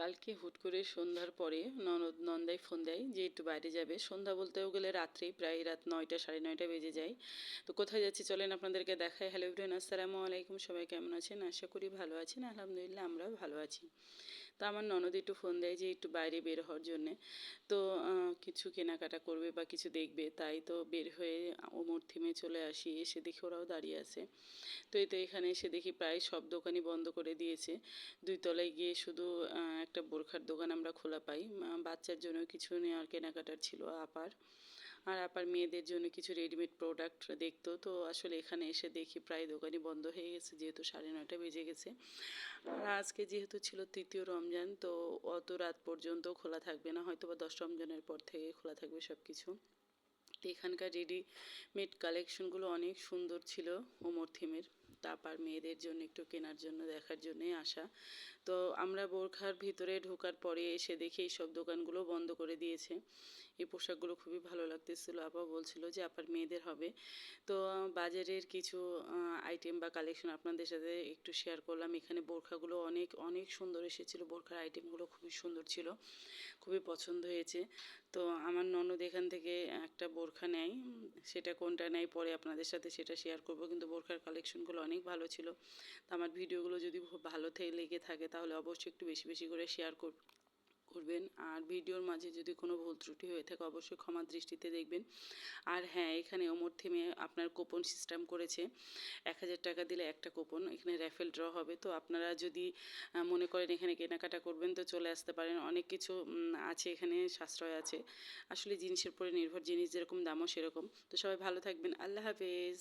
কালকে হুট করে সন্ধ্যার পরে ননদ, নন্দাই ফোন দেয় যে একটু বাইরে যাবে। সন্ধ্যা বলতেও গেলে রাত্রেই প্রায় রাত নয়টা, সাড়ে নয়টা বেজে যায়। তো কোথায় যাচ্ছি চলেন আপনাদেরকে দেখায় হ্যালো ইব্রাহিম আসসালামু আলাইকুম। সবাই কেমন আছেন? আশা করি ভালো আছেন। আলহামদুলিল্লাহ, আমরাও ভালো আছি। তো আমার ননদ একটু ফোন দেয় যে, একটু বাইরে বের হওয়ার জন্যে। তো কিছু কেনাকাটা করবে বা কিছু দেখবে। তাই তো বের হয়ে ওমর থিমে চলে আসি। এসে দেখি ওরাও দাঁড়িয়ে আছে। তো এই তো এখানে এসে দেখি প্রায় সব দোকানই বন্ধ করে দিয়েছে। দুই তলায় গিয়ে শুধু একটা বোরখার দোকান আমরা খোলা পাই। বাচ্চার জন্য কিছু নেওয়ার কেনাকাটার ছিল আপার। আর আপার মেয়েদের জন্য কিছু রেডিমেড প্রোডাক্ট দেখতো। তো আসলে এখানে এসে দেখি প্রায় দোকানই বন্ধ হয়ে গেছে, যেহেতু সাড়ে নয়টা বেজে গেছে। আর আজকে যেহেতু ছিল তৃতীয় রমজান, তো অত রাত পর্যন্ত খোলা থাকবে না হয়তো বা দশ রমজানের পর থেকে খোলা থাকবে সব কিছু এখানকার রেডিমেড কালেকশনগুলো অনেক সুন্দর ছিল, ওমর থিমের। তারপর মেয়েদের জন্য, একটু কেনার জন্য, দেখার জন্যই আসা। তো আমরা বোরখার ভিতরে ঢোকার পরে এসে দেখি এই সব দোকানগুলো বন্ধ করে দিয়েছে। এই পোশাকগুলো খুবই ভালো লাগতেছিল। আপা বলছিল যে, আপার মেয়েদের হবে। তো বাজারের কিছু আইটেম বা কালেকশন আপনাদের সাথে একটু শেয়ার করলাম। এখানে বোরখাগুলো অনেক অনেক সুন্দর এসেছিল। বোরখার আইটেমগুলো খুবই সুন্দর ছিল। খুবই পছন্দ হয়েছে। তো আমার ননদ এখান থেকে একটা বোরখা নেয়। সেটা কোনটা নেয় পরে আপনাদের সাথে সেটা শেয়ার করব। কিন্তু বোরখার কালেকশনগুলো অনেক ভালো ছিল। তো আমার ভিডিওগুলো যদি ভালো থেকে লেগে থাকে তাহলে অবশ্যই একটু বেশি বেশি করে শেয়ার কর করবেন। আর ভিডিওর মাঝে যদি কোনো ভুল ত্রুটি হয়ে থাকে, অবশ্যই ক্ষমা দৃষ্টিতে দেখবেন। আর হ্যাঁ এখানে ওমর থেমে আপনার কোপন সিস্টেম করেছে। এক হাজার টাকা দিলে একটা কোপন এখানে র্যাফেল ড্র হবে। তো আপনারা যদি মনে করেন এখানে কেনাকাটা করবেন, তো চলে আসতে পারেন। অনেক কিছু আছে এখানে, সাশ্রয় আছে। আসলে জিনিসের উপরে নির্ভর, জিনিস যেরকম দামও সেরকম। তো সবাই ভালো থাকবেন। আল্লাহ হাফেজ।